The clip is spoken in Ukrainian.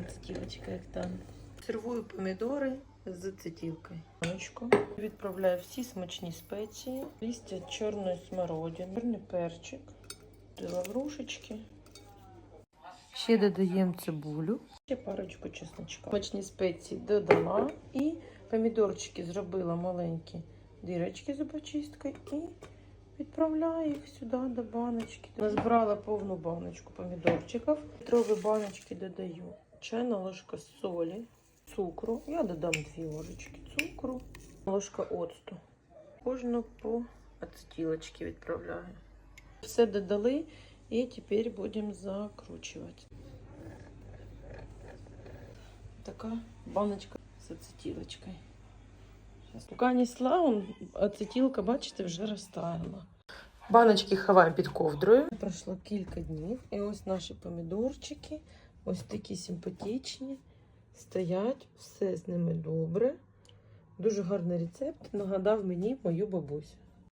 ацетилочка, як там. Сервую помідори з. Баночку. Відправляю всі смачні спеції, листя чорної смородини, чорний перчик, лаврушечки. Ще додаємо цибулю. Ще парочку чесночка. Смачні спеції додала і помідорчики зробила маленькі дірочки зубочисткою і відправляю їх сюди до баночки. Назбирала повну баночку помідорчиків. Літрові баночки додаю. Чайна ложка солі, цукру. Я додам дві ложечки цукру, ложка оцту. Кожну по ацетилочці відправляю. Все додали і тепер будемо закручувати. Така баночка з ацетилочкою. Щас. Поки несла, он, ацетилка, бачите, вже розтаяла. Баночки ховаємо під ковдрою. Пройшло кілька днів. І ось наші помідорчики, Ось такі симпатичні, стоять, все з ними добре. Дуже гарний рецепт. Нагадав мені мою бабусю.